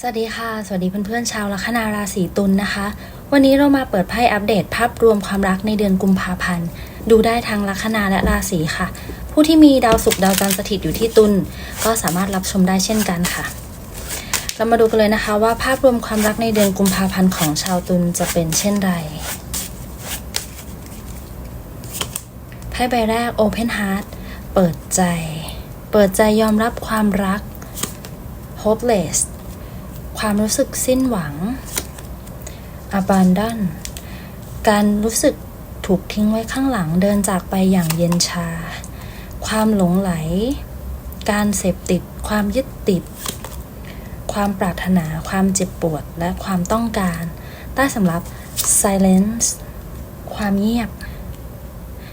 สวัสดีค่ะ สวัสดีเพื่อนๆชาวลัคนาราศีตุลนะคะ วันนี้เรามาเปิดไพ่อัปเดตภาพรวมความรักในเดือนกุมภาพันธ์ ดูได้ทั้งลัคนาและราศีค่ะ ผู้ที่มีดาวศุกร์ดาวจันทร์สถิตอยู่ที่ตุลก็สามารถรับชมได้เช่นกันค่ะ เรามาดูกันเลยนะคะว่าภาพรวมความรักในเดือนกุมภาพันธ์ของชาวตุลจะเป็นเช่นไรไพ่ใบแรก Open Heart เปิดใจ เปิดใจยอมรับความรัก hopeless ความรู้สึกสิ้นหวัง abandon การรู้สึกถูกทิ้งไว้ข้างหลังเดินจากไปอย่างเย็นชา ความหลงไหล การเสพติด ความยึดติด ความปรารถนา ความเจ็บปวด และความต้องการ ใต้สำรับ silence ความเงียบ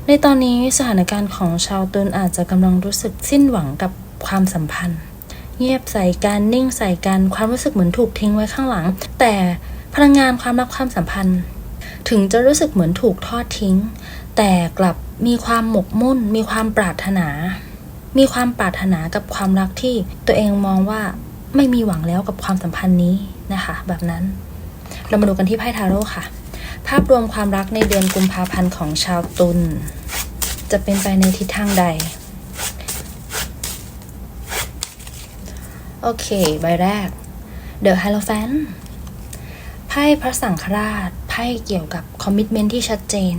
ในตอนนี้สถานการณ์ของชาวตุลอาจจะกำลังรู้สึกสิ้นหวังกับความสัมพันธ์ เงียบใส่กันนิ่งใส่กันความรู้สึกเหมือนถูกทิ้งไว้ข้างหลัง แต่พลังงานความรักความสัมพันธ์ ถึงจะรู้สึกเหมือนถูกทอดทิ้ง แต่กลับมีความหมกมุ่น มีความปรารถนา มีความปรารถนากับความรักที่ตัวเองมองว่าไม่มีหวังแล้วกับความสัมพันธ์นี้นะคะ แบบนั้น เรามาดูกันที่ไพ่ทาโร่ค่ะ ภาพรวมความรักในเดือนกุมภาพันธ์ของชาวตุลจะเป็นไปในทิศทางใด โอเค ใบแรก The Hierophant ไพ่พระสังฆราช ไพ่เกี่ยวกับคอมมิชเมนที่ชัดเจน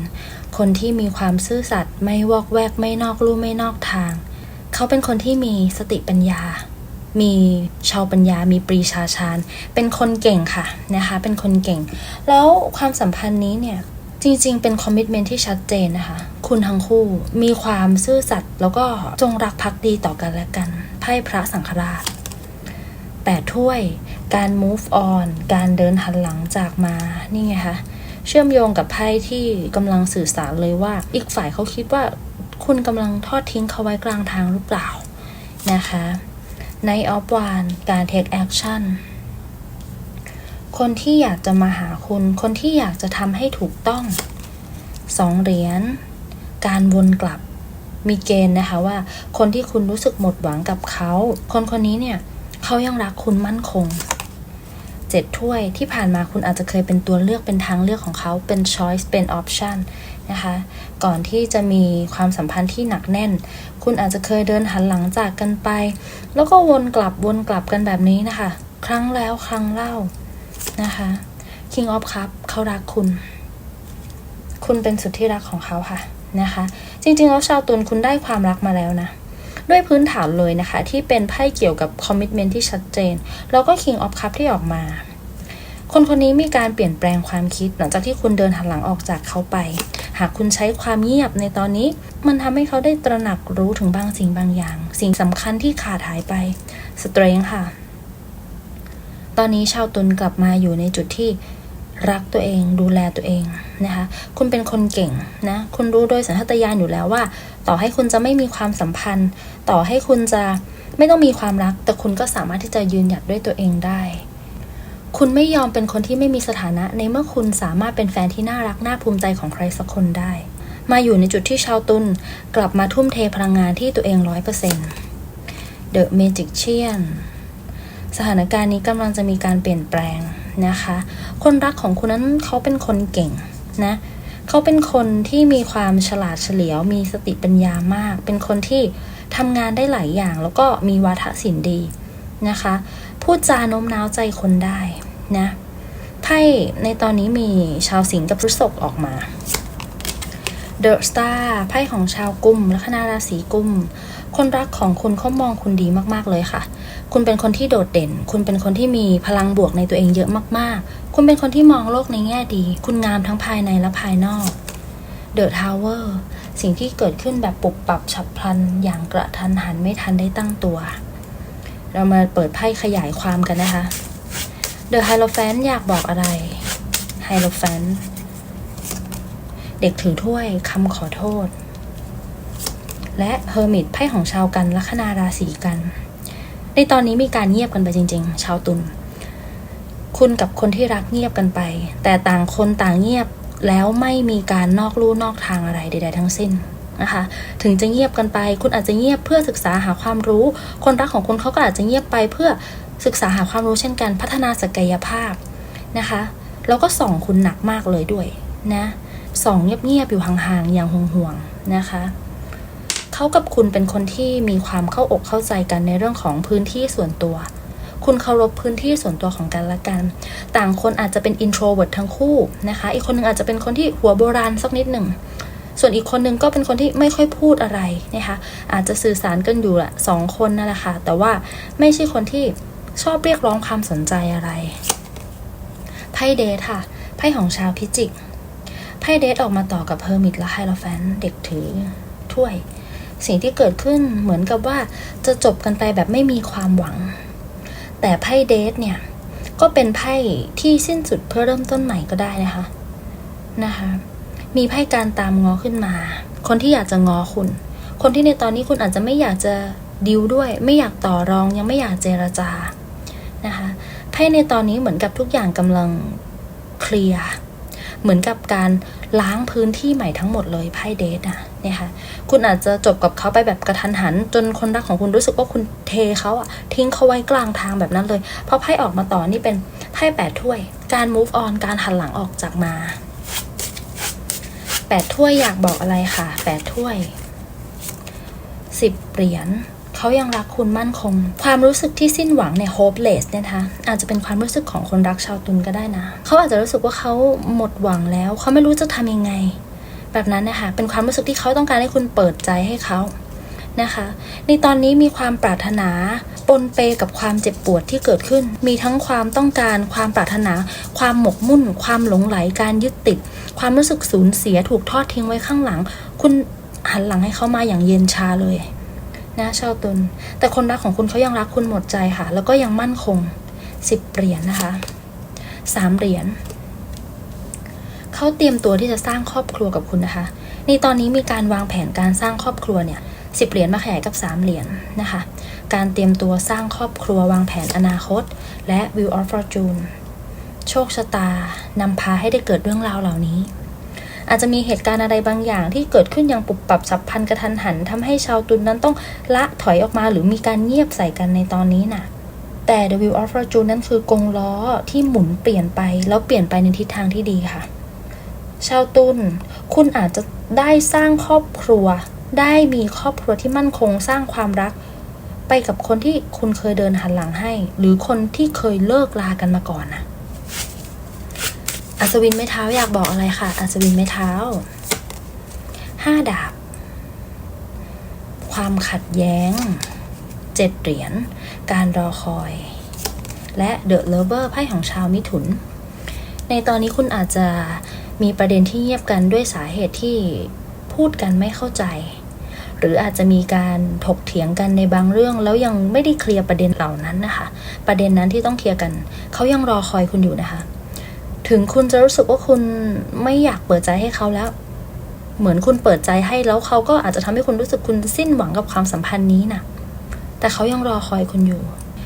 คนที่มีความซื่อสัตย์ไม่วอกแวกไม่นอกลู่ไม่นอกทาง เขาเป็นคนที่มีสติปัญญา มีชาวปัญญา มีปรีชาชาญ เป็นคนเก่งค่ะนะคะ เป็นคนเก่ง แล้วความสัมพันธ์นี้เนี่ยจริง ๆ เป็นคอมมิชเมนที่ชัดเจนนะคะ คุณทั้งคู่มีความซื่อสัตย์แล้วก็จงรักภักดีต่อกันและกัน ไพ่พระสังฆราช แปดถ้วย การ move on การเดินหันหลังจากมา นี่ไงคะเชื่อมโยงกับไพ่ที่กำลังสื่อสารเลยว่า อีกฝ่ายเขาคิดว่าคุณกำลังทอดทิ้งเขาไว้กลางทางหรือเปล่านะคะในออฟวานการ take action คนที่อยากจะมาหาคุณ คนที่อยากจะทำให้ถูกต้องสองเหรียญการวนกลับมีเกณฑ์นะคะว่า คนที่คุณรู้สึกหมดหวังกับเขา คนคนนี้เนี่ย เขายังรักคุณมั่นคงเจ็ดถ้วยที่ผ่านมาคุณอาจจะเคยเป็นตัวเลือกเป็นทางเลือกของเขาเป็น choice เป็น option นะคะก่อนที่จะมีความสัมพันธ์ที่หนักแน่น คุณอาจจะเคยเดินหันหลังจากกันไป แล้วก็วนกลับวนกลับกันแบบนี้นะคะ ครั้งแล้วครั้งเล่านะคะ King of Cup เขารักคุณ คุณเป็นสุดที่รักของเขาค่ะนะคะ จริงๆแล้วชาวตุลคุณได้ความรักมาแล้วนะ ด้วยพื้นฐานเลยนะคะ ที่เป็นไพ่เกี่ยวกับคอมมิชเมนที่ชัดเจน แล้วก็ King of Cup ที่ออกมา คนคนนี้มีการเปลี่ยนแปลงความคิด หลังจากที่คุณเดินหันหลังออกจากเขาไป หากคุณใช้ความเงียบในตอนนี้ มันทำให้เขาได้ตระหนักรู้ถึงบางสิ่งบางอย่าง สิ่งสำคัญที่ขาดหายไปสเตรงค่ะ ตอนนี้ชาวตุลกลับมาอยู่ในจุดที่ รักตัวเองดูแลตัวเองนะคะคุณเป็นคนเก่งนะคุณรู้โดยสัญชาตญาณอยู่แล้วว่า ต่อให้คุณจะไม่มีความสัมพันธ์ ต่อให้คุณจะไม่ต้องมีความรัก แต่คุณก็สามารถที่จะยืนหยัดด้วยตัวเองได้ คุณไม่ยอมเป็นคนที่ไม่มีสถานะ ในเมื่อคุณสามารถเป็นแฟนที่น่ารักน่าภูมิใจของใครสักคนได้ มาอยู่ในจุดที่ชาวตุลกลับมาทุ่มเทพลังงานที่ตัวเองร้อยเปอร์เซ็นต์ The Magician สถานการณ์นี้กำลังจะมีการเปลี่ยนแปลง นะคะ คนรักของคุณนั้นเขาเป็นคนเก่งนะเขาเป็นคนที่มีความฉลาดเฉลียว มีสติปัญญามาก เป็นคนที่ทำงานได้หลายอย่าง แล้วก็มีวาทศิลป์ดีนะคะ พูดจาโน้มน้าวใจคนได้นะไพ่ในตอนนี้มีชาวสิงห์กับพฤษภออกมา The Star ไพ่ของชาวกุมลัคนาราศีกุม คนรักของคุณเขามองคุณดีมากๆเลยค่ะ คุณเป็นคนที่โดดเด่น คุณเป็นคนที่มีพลังบวกในตัวเองเยอะมากๆ คุณเป็นคนที่มองโลกในแง่ดี คุณงามทั้งภายในและภายนอก The Tower สิ่งที่เกิดขึ้นแบบปุบปับฉับพลัน อย่างกระทันหันไม่ทันได้ตั้งตัว เรามาเปิดไพ่ขยายความกันนะคะ The Hierophant อยากบอกอะไร Hierophant เด็กถือถ้วยคำขอโทษ และเฮอร์มิตไพ่ของชาวกันลัคนาราศีกัน ในตอนนี้มีการเงียบกันไปจริง ๆ ชาวตุลคุณกับคนที่รักเงียบกันไป แต่ต่างคนต่างเงียบแล้วไม่มีการนอกลู่นอกทางอะไรใด ๆ ทั้งสิ้นนะคะ ถึงจะเงียบกันไป คุณอาจจะเงียบเพื่อศึกษาหาความรู้ คนรักของคุณเขาก็อาจจะเงียบไปเพื่อศึกษาหาความรู้เช่นกันพัฒนาศักยภาพนะคะ แล้วก็ส่องคุณหนักมากเลยด้วยนะส่องเงียบๆอยู่ห่างๆอย่างห่วงๆนะคะ เขากับคุณเป็นคนที่มีความเข้าอกเข้าใจกันในเรื่องของพื้นที่ส่วนตัว คุณเคารพพื้นที่ส่วนตัวของกันและกัน ต่างคนอาจจะเป็น introvert ทั้งคู่นะคะ อีกคนหนึ่งอาจจะเป็นคนที่หัวโบราณสักนิดหนึ่ง ส่วนอีกคนหนึ่งก็เป็นคนที่ไม่ค่อยพูดอะไรนะคะ อาจจะสื่อสารกันอยู่ละสองคนนั่นแหละค่ะ แต่ว่าไม่ใช่คนที่ชอบเรียกร้องความสนใจอะไร ไพ่เดทค่ะ ไพ่ของชาวพิจิก ไพ่เดทออกมาต่อกับเฮอร์มิตและไฮโลแฟนเด็กถือถ้วย สิ่งที่เกิดขึ้นเหมือนกับว่าจะจบกันไปแบบไม่มีความหวัง แต่ไพ่เดทเนี่ย ก็เป็นไพ่ที่สิ้นสุดเพื่อเริ่มต้นใหม่ก็ได้นะคะนะคะ มีไพ่การตามงอขึ้นมา คนที่อยากจะงอคุณ คนที่ในตอนนี้คุณอาจจะไม่อยากจะดิวด้วย ไม่อยากต่อรองยังไม่อยากเจรจานะคะไพ่ในตอนนี้เหมือนกับทุกอย่างกำลังเคลียร์เหมือนกับการล้างพื้นที่ใหม่ทั้งหมดเลยไพ่เดทอะ เนี่ยค่ะ คุณอาจจะจบกับเขาไปแบบกระทันหัน จนคนรักของคุณรู้สึกว่าคุณเทเขาอะทิ้งเขาไว้กลางทางแบบนั้นเลย เพราะไพ่ออกมาต่อนี่เป็นไพ่แปดถ้วย การ move on การหันหลังออกจากมาแปดถ้วยอยากบอกอะไรค่ะแปดถ้วยสิบเหรียญเขายังรักคุณมั่นคง ความรู้สึกที่สิ้นหวังเนี่ย hopeless เนี่ยนะคะอาจจะเป็นความรู้สึกของคนรักชาวตุลก็ได้นะ เขาอาจจะรู้สึกว่าเขาหมดหวังแล้ว เขาไม่รู้จะทำยังไง แบบนั้นนะคะ เป็นความรู้สึกที่เขาต้องการให้คุณเปิดใจให้เขานะคะ ในตอนนี้มีความปรารถนาปนเปกับความเจ็บปวดที่เกิดขึ้น มีทั้งความต้องการ ความปรารถนา ความหมกมุ่น ความหลงไหล การยึดติด ความรู้สึกสูญเสียถูกทอดทิ้งไว้ข้างหลัง คุณหันหลังให้เขามาอย่างเย็นชาเลยนะชาวตุลแต่คนรักของคุณเขายังรักคุณหมดใจค่ะ แล้วก็ยังมั่นคงสิบเหรียญนนะคะสามเหรียญ เขาเตรียมตัวที่จะสร้างครอบครัวกับคุณนะคะ ในตอนนี้มีการวางแผนการสร้างครอบครัวเนี่ยสิบเหรียญมาขยายกับสามเหรียญนะคะ การเตรียมตัวสร้างครอบครัววางแผนอนาคต และ Wheel of Fortune โชคชะตานำพาให้ได้เกิดเรื่องราวเหล่านี้ อาจจะมีเหตุการณ์อะไรบางอย่างที่เกิดขึ้นอย่างปุบปรับฉับพันกระทันหันทำให้ชาวตุลนนั้นต้องละถอยออกมาหรือมีการเงียบใส่กันในตอนนี้น่ะแต่ The Wheel of Fortune นั้นคือกงล้อที่หมุนเปลี่ยนไปแล้วเปลี่ยนไปในทิศทางที่ดีค่ะ ชาวตุลคุณอาจจะได้สร้างครอบครัว ได้มีครอบครัวที่มั่นคงสร้างความรัก ไปกับคนที่คุณเคยเดินหันหลังให้ หรือคนที่เคยเลิกลากันมาก่อนนะอัศวินไม้เท้าอยากบอกอะไรค่ะ อัศวินไม้เท้าห้าดาบ ความขัดแย้งเจ็ดเหรียญ การรอคอย และเดอะเลเวอร์ไพ่ของชาวมิถุน ในตอนนี้คุณอาจจะ มีประเด็นที่เงียบกันด้วยสาเหตุที่พูดกันไม่เข้าใจ หรืออาจจะมีการถกเถียงกันในบางเรื่อง แล้วยังไม่ได้เคลียร์ประเด็นเหล่านั้นนะคะ ประเด็นนั้นที่ต้องเคลียร์กัน เขายังรอคอยคุณอยู่นะคะ ถึงคุณจะรู้สึกว่าคุณไม่อยากเปิดใจให้เขาแล้ว เหมือนคุณเปิดใจให้แล้วเขาก็อาจจะทำให้คุณรู้สึกคุณสิ้นหวังกับความสัมพันธ์นี้นะแต่เขายังรอคอยคุณอยู่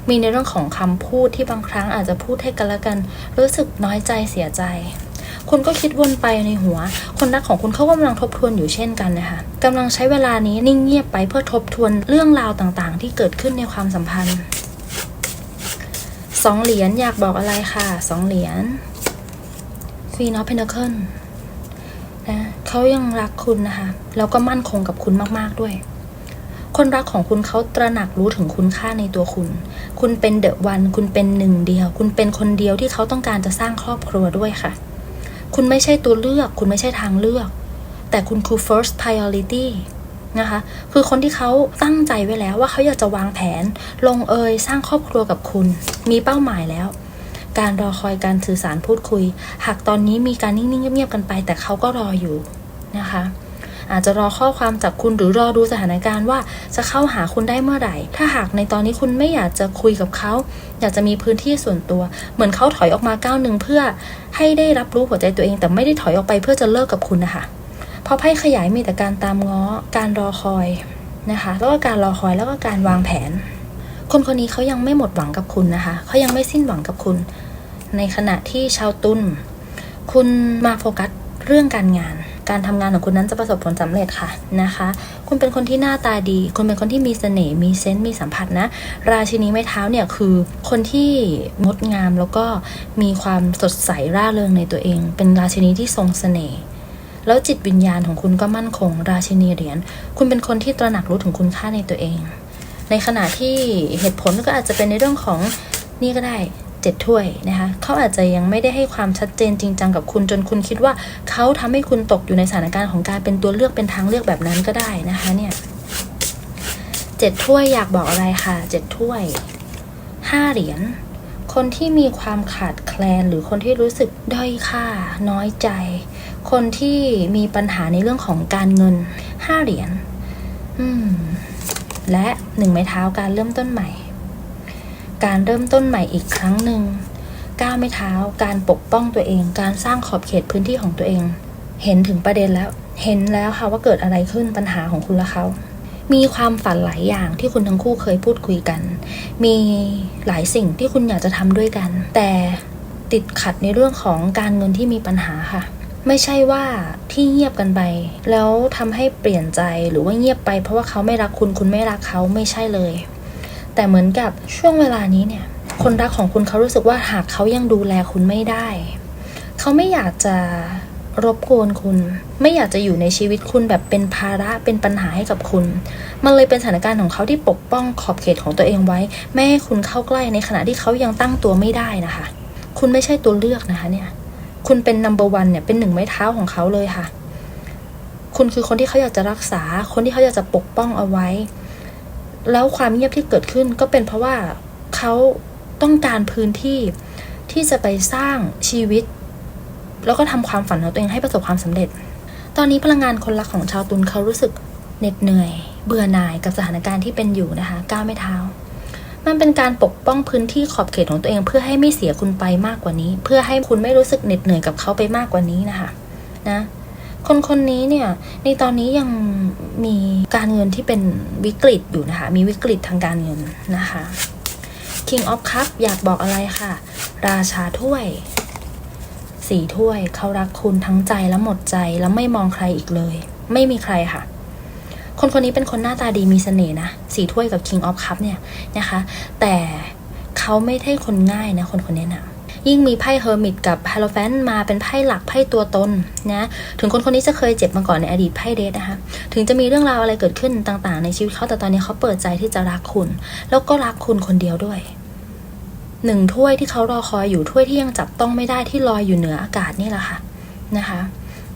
มีในเรื่องของคำพูดที่บางครั้งอาจจะพูดให้กันละกัน รู้สึกน้อยใจเสียใจ คุณก็คิดวนไปในหัว คนรักของคุณเขากำลังทบทวนอยู่เช่นกันนะคะกำลังใช้เวลานี้นิ่งเงียบไปเพื่อทบทวนเรื่องราวต่างๆ ที่เกิดขึ้นในความสัมพันธ์สองเหรียญอยากบอกอะไรค่ะสองเหรียญ Queen of Pentacles นะเขายังรักคุณนะคะแล้วก็มั่นคงกับคุณมากๆด้วย คนรักของคุณเขาตระหนักรู้ถึงคุณค่าในตัวคุณ คุณเป็นเดอะวัน คุณเป็นหนึ่งเดียว คุณเป็นคนเดียวที่เขาต้องการจะสร้างครอบครัวด้วยค่ะ คุณไม่ใช่ตัวเลือก คุณไม่ใช่ทางเลือก แต่คุณคือ first priority นะคะ คือคนที่เขาตั้งใจไว้แล้วว่าเขาอยากจะวางแผน ลงเอยสร้างครอบครัวกับคุณ มีเป้าหมายแล้ว การรอคอยการสื่อสารพูดคุย หากตอนนี้มีการนิ่งๆเงียบๆกันไป แต่เขาก็รออยู่นะคะ อาจจะรอข้อความจากคุณหรือรอดูสถานการณ์ว่าจะเข้าหาคุณได้เมื่อไหร่ ถ้าหากในตอนนี้คุณไม่อยากจะคุยกับเขา อยากจะมีพื้นที่ส่วนตัว เหมือนเขาถอยออกมาก้าวหนึ่งเพื่อให้ได้รับรู้หัวใจตัวเอง แต่ไม่ได้ถอยออกไปเพื่อจะเลิกกับคุณนะคะเพราะไพ่ขยายมีแต่การตามง้อ การรอคอยนะคะ แล้วก็การรอคอยแล้วก็การวางแผน คนคนนี้เขายังไม่หมดหวังกับคุณนะคะ เขายังไม่สิ้นหวังกับคุณ ในขณะที่ชาวตุลคุณมาโฟกัส เรื่องการงาน การทำงานของคุณนั้นจะประสบผลสำเร็จค่ะนะคะ คุณเป็นคนที่หน้าตาดี คุณเป็นคนที่มีเสน่ห์มีเซนส์มีสัมผัสนะ ราชินีไม้เท้าเนี่ยคือคนที่งดงามแล้วก็มีความสดใสร่าเริงในตัวเอง เป็นราชินีที่ทรงเสน่ห์แล้วจิตวิญญาณของคุณก็มั่นคง ราชินีเหรียญคุณเป็นคนที่ตระหนักรู้ถึงคุณค่าในตัวเอง ในขณะที่เหตุผลก็อาจจะเป็นในเรื่องของนี่ก็ได้ เจ็ดถ้วยนะคะเขาอาจจะยังไม่ได้ให้ความชัดเจนจริงจังกับคุณจนคุณคิดว่าเขาทำให้คุณตกอยู่ในสถานการณ์ของการเป็นตัวเลือกเป็นทางเลือกแบบนั้นก็ได้นะคะเนี่ยเจ็ดถ้วยอยากบอกอะไรค่ะเจ็ดถ้วยห้าเหรียญคนที่มีความขาดแคลนหรือคนที่รู้สึกด้อยค่า น้อยใจ คนที่มีปัญหาในเรื่องของการเงินห้าเหรียญและหนึ่งไม้เท้าการเริ่มต้นใหม่ การเริ่มต้นใหม่อีกครั้งหนึ่งก้าวไม้เท้า การปกป้องตัวเอง การสร้างขอบเขตพื้นที่ของตัวเอง เห็นถึงประเด็นแล้ว เห็นแล้วค่ะว่าเกิดอะไรขึ้นปัญหาของคุณและเขา มีความฝันหลายอย่างที่คุณทั้งคู่เคยพูดคุยกัน มีหลายสิ่งที่คุณอยากจะทำด้วยกัน แต่ติดขัดในเรื่องของการเงินที่มีปัญหาค่ะ ไม่ใช่ว่าที่เงียบกันไป แล้วทำให้เปลี่ยนใจหรือว่าเงียบไป เพราะว่าเขาไม่รักคุณคุณไม่รักเขาไม่ใช่เลย แต่เหมือนกับช่วงเวลานี้เนี่ย คนรักของคุณเขารู้สึกว่าหากเขายังดูแลคุณไม่ได้ เขาไม่อยากจะรบกวนคุณ ไม่อยากจะอยู่ในชีวิตคุณแบบเป็นภาระเป็นปัญหาให้กับคุณ มันเลยเป็นสถานการณ์ของเขาที่ปกป้องขอบเขตของตัวเองไว้ ไม่ให้คุณเข้าใกล้ในขณะที่เขายังตั้งตัวไม่ได้นะคะ คุณไม่ใช่ตัวเลือกนะคะเนี่ย คุณเป็น number one เนี่ยเป็นหนึ่งไม้เท้าของเขาเลยค่ะ คุณคือคนที่เขาอยากจะรักษา คนที่เขาอยากจะปกป้องเอาไว้ แล้วความเงียบที่เกิดขึ้นก็เป็นเพราะว่าเขาต้องการพื้นที่ที่จะไปสร้างชีวิต แล้วก็ทำความฝันของตัวเองให้ประสบความสำเร็จ ตอนนี้พลังงานคนรักของชาวตุลเขารู้สึกเหน็ดเหนื่อย เบื่อหน่ายกับสถานการณ์ที่เป็นอยู่นะคะก้าวไม่เท้า มันเป็นการปกป้องพื้นที่ขอบเขตของตัวเอง เพื่อให้ไม่เสียคุณไปมากกว่านี้ เพื่อให้คุณไม่รู้สึกเหน็ดเหนื่อยกับเขาไปมากกว่านี้นะคะนะ คนคนนี้เนี่ยในตอนนี้ยังมีการเงินที่เป็นวิกฤตอยู่นะคะ มีวิกฤตทางการเงินนะคะ King of Cup อยากบอกอะไรค่ะ ราชาถ้วยสีถ้วยเขารักคุณทั้งใจและหมดใจแล้วไม่มองใครอีกเลย ไม่มีใครค่ะ คนคนนี้เป็นคนหน้าตาดีมีเสน่ห์นะสีถ้วยกับ King of Cup เนี่ยนะคะ แต่เขาไม่ใช่คนง่ายนะคนคนนี้นะ ยิ่งมีไพ่เฮอร์มิตกับฮโลแฟนมาเป็นไพ่หลักไพ่ตัวตนนะถึงคนคนนี้จะเคยเจ็บมาก่อนในอดีตไพ่เดทนะคะถึงจะมีเรื่องราวอะไรเกิดขึ้นต่างๆ ในชีวิตเขาแต่ตอนนี้เขาเปิดใจที่จะรักคุณ แล้วก็รักคุณคนเดียวด้วยหนึ่งถ้วยที่เขารอคอยอยู่ถ้วยที่ยังจับต้องไม่ได้ที่ลอยอยู่เหนืออากาศนี่แหละค่ะนะคะ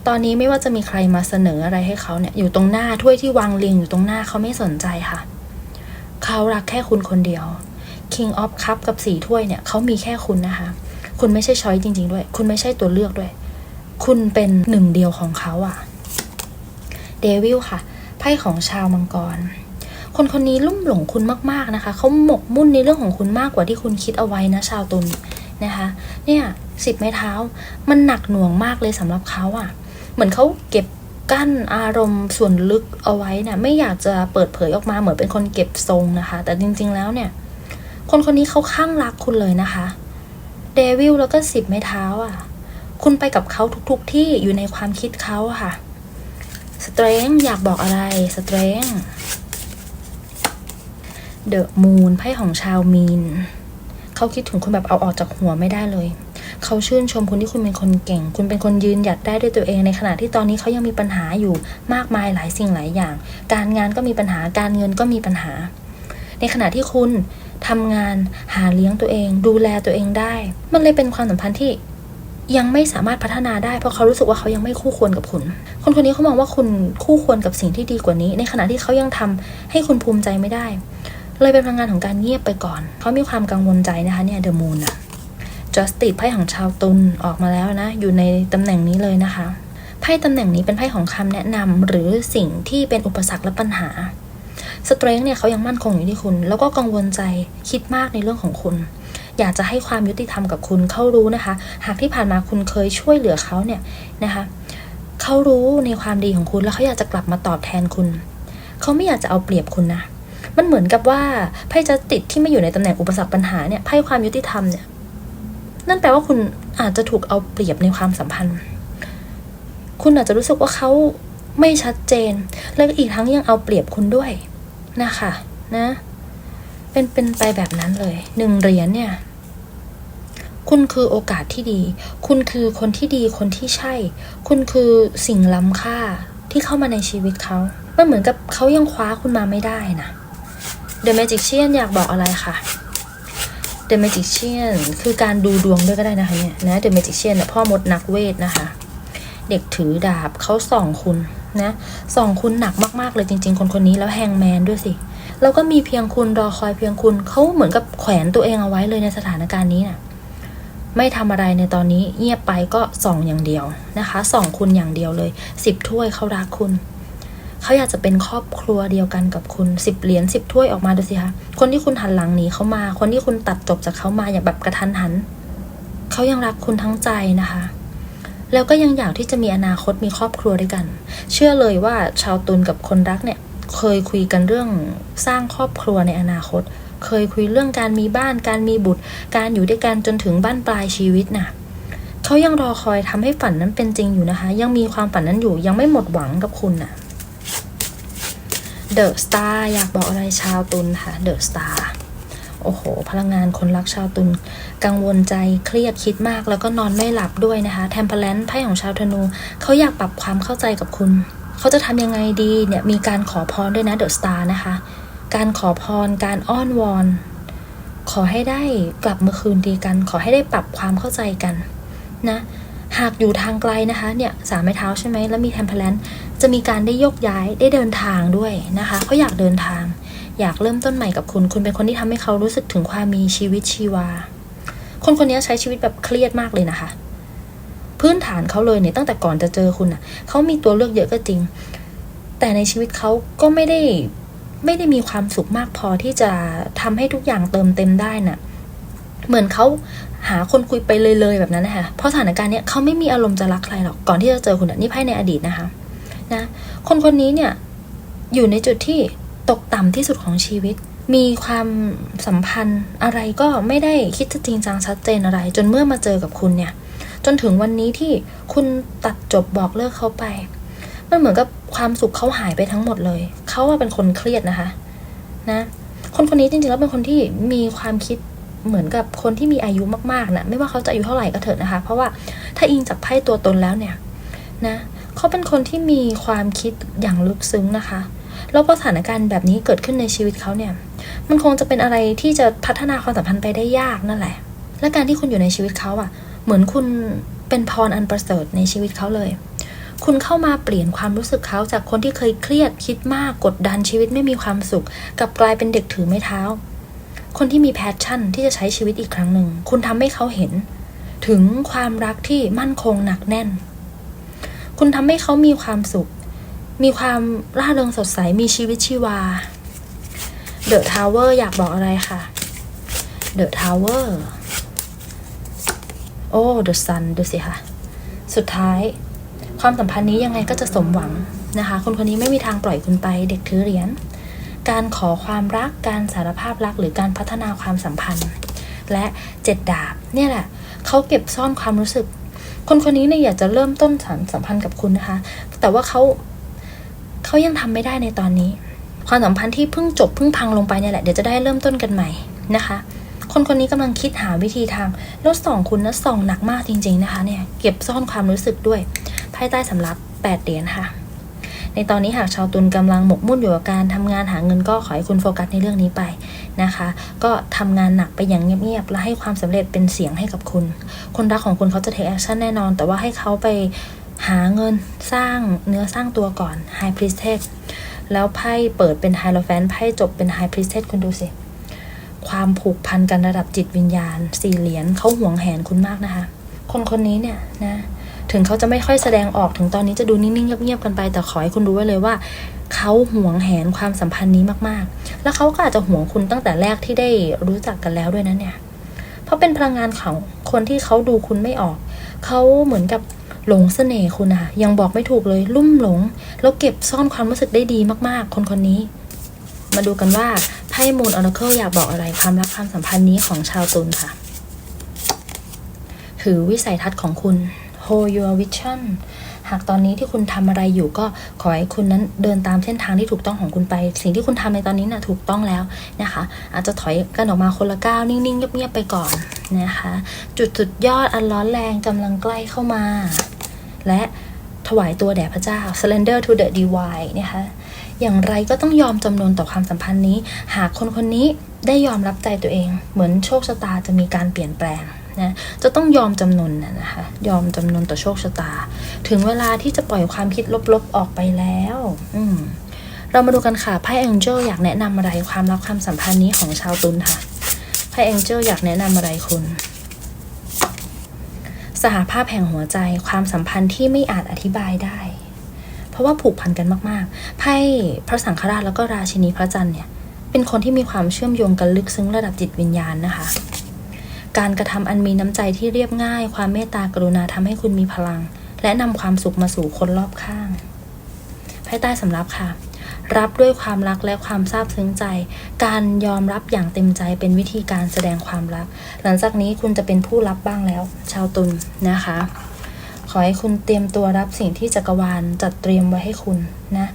ตอนนี้ไม่ว่าจะมีใครมาเสนออะไรให้เขาเนี่ยอยู่ตรงหน้าถ้วยที่วางเรียงอยู่ตรงหน้าเขาไม่สนใจค่ะ เขารักแค่คุณคนเดียว King of Cup กับสี่ถ้วยเนี่ยเขามีแค่คุณนะคะ คุณไม่ใช่ช้อยจริง ๆ ด้วย คุณไม่ใช่ตัวเลือกด้วย คุณเป็นหนึ่งเดียวของเขาอะเดวิลค่ะ ไพ่ของชาวมังกร คนคนนี้ลุ่มหลงคุณมากๆนะคะ เขาหมกมุ่นในเรื่องของคุณมากกว่าที่คุณคิดเอาไว้นะชาวตุลนะคะ เนี่ยสิบไม้เท้า มันหนักหน่วงมากเลยสำหรับเขาอะ่ะเหมือนเขาเก็บกั้นอารมณ์ส่วนลึกเอาไว้นะไม่อยากจะเปิดเผยออกมาเหมือนเป็นคนเก็บทรงนะคะ แต่จริง ๆ แล้วเนี่ย คนคนนี้เขาข้างรักคุณเลยนะคะ เดวิลแล้วก็สิบไม้เท้าอะ คุณไปกับเขาทุกๆทที่อยู่ในความคิดเขาค่ะสเตรงอยากบอกอะไรสเตรงเดอะมูนไพ่ของชาวมีน เขาคิดถึงคุณแบบเอาออกจากหัวไม่ได้เลย เขาชื่นชมคุณที่คุณเป็นคนเก่ง คุณเป็นคนยืนหยัดได้ด้วยตัวเองในขณะที่ตอนนี้เขายังมีปัญหาอยู่มากมายหลายสิ่งหลายอย่าง การงานก็มีปัญหาการเงินก็มีปัญหา ในขณะที่คุณ ทำงานหาเลี้ยงตัวเอง ดูแลตัวเองได้ มันเลยเป็นความสัมพันธ์ที่ยังไม่สามารถพัฒนาได้เพราะเขารู้สึกว่าเขายังไม่คู่ควรกับคุณ คนคนนี้เขามองว่าคุณคู่ควรกับสิ่งที่ดีกว่านี้ ในขณะที่เขายังทำให้คุณภูมิใจไม่ได้ เลยเป็นพลังงานของการเงียบไปก่อน เขามีความกังวลใจนะคะเนี่ยเดอะมูนอะจัสติไพ่ของชาวตุลออกมาแล้วนะ อยู่ในตำแหน่งนี้เลยนะคะไพ่ตำแหน่งนี้เป็นไพ่ของคำแนะนำหรือสิ่งที่เป็นอุปสรรคและปัญหา สเตรนเนี่ยเขายังมั่นคงอยู่ที่คุณ แล้วก็กังวลใจคิดมากในเรื่องของคุณ อยากจะให้ความยุติธรรมกับคุณเขารู้นะคะ หากที่ผ่านมาคุณเคยช่วยเหลือเขาเนี่ยนะคะเขารู้ในความดีของคุณแล้วเขาอยากจะกลับมาตอบแทนคุณ เขาไม่อยากจะเอาเปรียบคุณนะมันเหมือนกับว่าไพ่จะติดที่ไม่อยู่ในตำแหน่งอุปสรรคปัญหาเนี่ยไพ่ความยุติธรรมเนี่ยนั่นแปลว่าคุณอาจจะถูกเอาเปรียบในความสัมพันธ์ คุณอาจจะรู้สึกว่าเขาไม่ชัดเจน แล้วก็อีกทั้งยังเอาเปรียบคุณด้วย นะคะนะเป็นเป็นไปแบบนั้นเลยหนึ่งเหรียญเนี่ยคุณคือโอกาสที่ดี คุณคือคนที่ดีคนที่ใช่ คุณคือสิ่งล้ำค่าที่เข้ามาในชีวิตเขามันเหมือนกับเขายังคว้าคุณมาไม่ได้นะ The Magician อยากบอกอะไรค่ะ The Magician คือการดูดวงด้วยก็ได้นะคะเนี่ยนะ The Magician เนี่ยพ่อมดนักเวทนะคะ เด็กถือดาบเขาส่องคุณ นะส่องคุณหนักมากๆเลยจริง ๆ คนคนนี้แล้วแฮงแมนด้วยสิแล้วก็มีเพียงคุณรอคอยเพียงคุณเขาเหมือนกับแขวนตัวเองเอาไว้เลยในสถานการณ์นี้น่ะไม่ทำอะไรในตอนนี้เงียบไปก็ส่องอย่างเดียวนะคะส่องคุณอย่างเดียวเลยสิบถ้วยเขารักคุณเขาอยากจะเป็นครอบครัวเดียวกันกับคุณสิบเหรียญสิบถ้วยออกมาดูสิคะคนที่คุณหันหลังหนีเขามา คนที่คุณตัดจบจากเขามาอย่างแบบกระทันหันเขายังรักคุณทั้งใจนะคะ แล้วก็ยังอยากที่จะมีอนาคตมีครอบครัวด้วยกัน เชื่อเลยว่าชาวตุลกับคนรักเนี่ยเคยคุยกันเรื่องสร้างครอบครัวในอนาคต เคยคุยเรื่องการมีบ้าน การมีบุตร การอยู่ด้วยกันจนถึงบ้านปลายชีวิตน่ะเขายังรอคอยทำให้ฝันนั้นเป็นจริงอยู่นะคะ ยังมีความฝันนั้นอยู่ยังไม่หมดหวังกับคุณน่ะเดอะสตาร์อยากบอกอะไรชาวตุลค่ะเดอะสตาร์ โอ้โห พลังงานคนรักชาวตุลกังวลใจเครียดคิดมากแล้วก็นอนไม่หลับด้วยนะคะแทมเพลนไพ่ของชาวธนูเขาอยากปรับความเข้าใจกับคุณ เขาจะทำยังไงดีเนี่ยมีการขอพรด้วยนะเดอะสตาร์นะคะ การขอพรการอ้อนวอน ขอให้ได้กลับมาคืนดีกัน ขอให้ได้ปรับความเข้าใจกันนะหากอยู่ทางไกลนะคะเนี่ยสามไม้เท้าใช่ไหมแล้วมีแทมเพลนจะมีการได้ยกย้ายได้เดินทางด้วยนะคะเขาอยากเดินทาง อยากเริ่มต้นใหม่กับคุณ คุณเป็นคนที่ทำให้เขารู้สึกถึงความมีชีวิตชีวา คนคนนี้ใช้ชีวิตแบบเครียดมากเลยนะคะ พื้นฐานเขาเลยเนี่ยตั้งแต่ก่อนจะเจอคุณน่ะ เขามีตัวเลือกเยอะก็จริง แต่ในชีวิตเขาก็ไม่ได้ไม่ได้มีความสุขมากพอที่จะทำให้ทุกอย่างเติมเต็มได้น่ะ เหมือนเขาหาคนคุยไปเลยๆแบบนั้นนะคะเพราะสถานการณ์เนี้ยเขาไม่มีอารมณ์จะรักใครหรอก ก่อนที่จะเจอคุณอะนี่ไพ่ในอดีตนะคะ นะ คนคนนี้เนี่ยอยู่ในจุดที่ ตกต่ำที่สุดของชีวิต มีความสัมพันธ์อะไรก็ไม่ได้คิดจะจริงจังชัดเจนอะไร จนเมื่อมาเจอกับคุณเนี่ย จนถึงวันนี้ที่คุณตัดจบบอกเลิกเขาไป มันเหมือนกับความสุขเขาหายไปทั้งหมดเลย เขาว่าเป็นคนเครียดนะคะ นะ คนคนนี้จริงๆแล้วเป็นคนที่มีความคิดเหมือนกับคนที่มีอายุมากๆนะไม่ว่าเขาจะอายุเท่าไหร่ก็เถอะนะคะ เพราะว่าถ้าอิงจากไพ่ตัวตนแล้วเนี่ยนะเขาเป็นคนที่มีความคิดอย่างลึกซึ้งนะคะ แล้วพอสถานการณ์แบบนี้เกิดขึ้นในชีวิตเขาเนี่ย มันคงจะเป็นอะไรที่จะพัฒนาความสัมพันธ์ไปได้ยากนั่นแหละ และการที่คุณอยู่ในชีวิตเขาอะเหมือนคุณเป็นพรอันประเสริฐในชีวิตเขาเลย คุณเข้ามาเปลี่ยนความรู้สึกเขาจากคนที่เคยเครียดคิดมากกดดันชีวิตไม่มีความสุขกับกลายเป็นเด็กถือไม้เท้า คนที่มีแพชชั่นที่จะใช้ชีวิตอีกครั้งหนึ่ง คุณทำให้เขาเห็น ถึงความรักที่มั่นคงหนักแน่น คุณทำให้เขามีความสุข มีความร่าเริงสดใส มีชีวิตชีวาเดอะทาวเวอร์อยากบอกอะไรค่ะเดอะทาวเวอร์โอ้เดอะซันดูสิค่ะสุดท้าย ความสัมพันธ์นี้ยังไงก็จะสมหวังนะคะ คนคนนี้ไม่มีทางปล่อยคุณไป เด็กถือเหรียญ การขอความรัก การสารภาพรัก หรือการพัฒนาความสัมพันธ์ และเจ็ดดาบ เนี่ยแหละ เขาเก็บซ่อนความรู้สึก คนคนนี้เนี่ยอยากจะเริ่มต้นสัมพันธ์กับคุณนะคะ แต่ว่าเขา เขายังทำไม่ได้ในตอนนี้ ความสัมพันธ์ที่เพิ่งจบเพิ่งพังลงไปเนี่ยแหละเดี๋ยวจะได้เริ่มต้นกันใหม่นะคะ คนคนนี้กำลังคิดหาวิธีทางแล้วส่องคุณนะส่องหนักมากจริง ๆนะคะ เนี่ยเก็บซ่อนความรู้สึกด้วยภายใต้สำรับแปดเหรียญค่ะ ในตอนนี้หากชาวตุลกำลังหมกมุ่นอยู่กับการทำงานหาเงินก็ขอให้คุณโฟกัสในเรื่องนี้ไปนะคะ ก็ทำงานหนักไปอย่างเงียบๆและให้ความสำเร็จเป็นเสียงให้กับคุณ คนรักของคุณเขาจะเทคแอคชั่นแน่นอน แต่ว่าให้เขาไป หาเงินสร้างเนื้อสร้างตัวก่อน High Priestess แล้วไพ่เปิดเป็น High แฟนไพ่จบเป็น High Priestess คุณดูสิ ความผูกพันกันระดับจิตวิญญาณ สี่เหรียญเขาห่วงแหนคุณมากนะคะ คนคนนี้เนี่ยนะ ถึงเขาจะไม่ค่อยแสดงออกถึงตอนนี้จะดูนิ่ง ๆ เงียบ ๆ กันไป แต่ขอให้คุณรู้ไว้เลยว่า เขาห่วงแหนความสัมพันธ์นี้มาก ๆ แล้วเขาก็อาจจะห่วงคุณตั้งแต่แรกที่ได้รู้จักกันแล้วด้วยนะเนี่ย เพราะเป็นพลังงานของคนที่เขาดูคุณไม่ออก เขาเหมือนกับ หลงเสน่ห์คุณอะยังบอกไม่ถูกเลยลุ่มหลง แล้วเก็บซ่อนความรู้สึกได้ดีมากๆ คนคนนี้ มาดูกันว่าไพ่มูนออร์เคิลอยากบอกอะไรความรักความสัมพันธ์นี้ของชาวตุลค่ะ ถือวิสัยทัศน์ของคุณ hold your vision หากตอนนี้ที่คุณทำอะไรอยู่ก็ขอให้คุณนั้นเดินตามเส้นทางที่ถูกต้องของคุณไป สิ่งที่คุณทำในตอนนี้น่ะถูกต้องแล้วนะคะ อาจจะถอยกันออกมาคนละก้าวนิ่งๆเงียบๆไปก่อนนะคะ จุดสุดยอดอันร้อนแรงกำลังใกล้เข้ามา และถวายตัวแด่พระเจ้า surrender to the divine นะคะอย่างไรก็ต้องยอมจำนวนต่อความสัมพันธ์นี้ หากคนคนนี้ได้ยอมรับใจตัวเอง เหมือนโชคชะตาจะมีการเปลี่ยนแปลงนะจะต้องยอมจำนนนะนะคะ ยอมจำนนต่อโชคชะตา ถึงเวลาที่จะปล่อยความคิดลบๆออกไปแล้ว อืมเรามาดูกันค่ะ ไพ่แองเจิลอยากแนะนำอะไรความรักความสัมพันธ์นี้ของชาวตุลค่ะ ไพ่แองเจิลอยากแนะนำอะไรคุณ สหภาพแห่งหัวใจความสัมพันธ์ที่ไม่อาจอธิบายได้ เพราะว่าผูกพันกันมากๆไพ่พระสังฆราชแล้วก็ราชินีพระจันทร์เนี่ย เป็นคนที่มีความเชื่อมโยงกันลึกซึ้งระดับจิตวิญญาณนะคะ การกระทำอันมีน้ำใจที่เรียบง่าย ความเมตตากรุณาทำให้คุณมีพลัง และนำความสุขมาสู่คนรอบข้างไพ่ใต้สำรับค่ะ รับด้วยความรักและความซาบซึ้งใจ การยอมรับอย่างเต็มใจเป็นวิธีการแสดงความรัก หลังจากนี้คุณจะเป็นผู้รับบ้างแล้ว ชาวตุลนะคะ ขอให้คุณเตรียมตัวรับสิ่งที่จักรวาลจัดเตรียมไว้ให้คุณนะ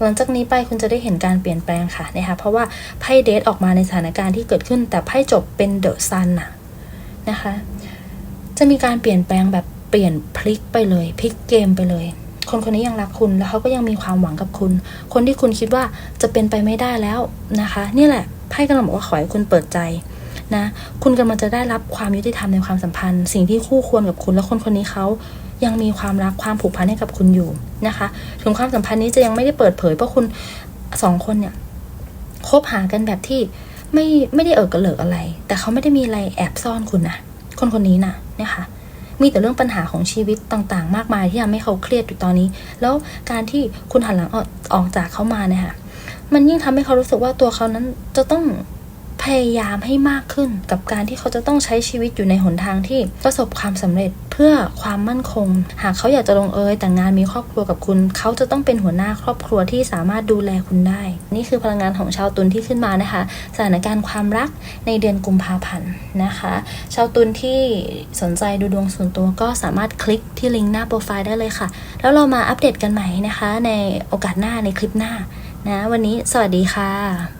หลังจากนี้ไปคุณจะได้เห็นการเปลี่ยนแปลงค่ะนะคะเพราะว่าไพ่เดทออกมาในสถานการณ์ที่เกิดขึ้น แต่ไพ่จบเป็นเดอะซันน่ะนะคะ จะมีการเปลี่ยนแปลงแบบเปลี่ยนพลิกไปเลยพลิกเกมไปเลย คนคนนี้ยังรักคุณแล้วเขาก็ยังมีความหวังกับคุณ คนที่คุณคิดว่าจะเป็นไปไม่ได้แล้วนะคะนี่แหละไพ่กำลังบอกว่าขอให้คุณเปิดใจนะคุณกำลังจะได้รับความยุติธรรมในความสัมพันธ์ สิ่งที่คู่ควรกับคุณและคนคนนี้เขายังมีความรักความผูกพันให้กับคุณอยู่นะคะถึงความสัมพันธ์นี้จะยังไม่ได้เปิดเผยเพราะคุณสองคนเนี่ยคบหากันแบบที่ไม่ไม่ได้เอิกกระเหลิกอะไร แต่เขาไม่ได้มีอะไรแอบซ่อนคุณนะคนคนนี้นะนะคะ มีแต่เรื่องปัญหาของชีวิตต่างๆ มากมายที่ทำให้เขาเครียดอยู่ตอนนี้ แล้วการที่คุณหันหลังออกออกจากเขามาเนี่ยค่ะมันยิ่งทำให้เขารู้สึกว่าตัวเขานั้นจะต้อง พยายามให้มากขึ้นกับการที่เขาจะต้องใช้ชีวิตอยู่ในหนทางที่ประสบความสำเร็จเพื่อความมั่นคง หากเขาอยากจะลงเอยแต่งงานมีครอบครัวกับคุณ เขาจะต้องเป็นหัวหน้าครอบครัวที่สามารถดูแลคุณได้ นี่คือพลังงานของชาวตุลที่ขึ้นมานะคะ สถานการณ์ความรักในเดือนกุมภาพันธ์นะคะ ชาวตุลที่สนใจดูดวงส่วนตัวก็สามารถคลิกที่ลิงก์หน้าโปรไฟล์ได้เลยค่ะ แล้วเรามาอัปเดตกันใหม่นะคะ ในโอกาสหน้าในคลิปหน้านะ วันนี้สวัสดีค่ะ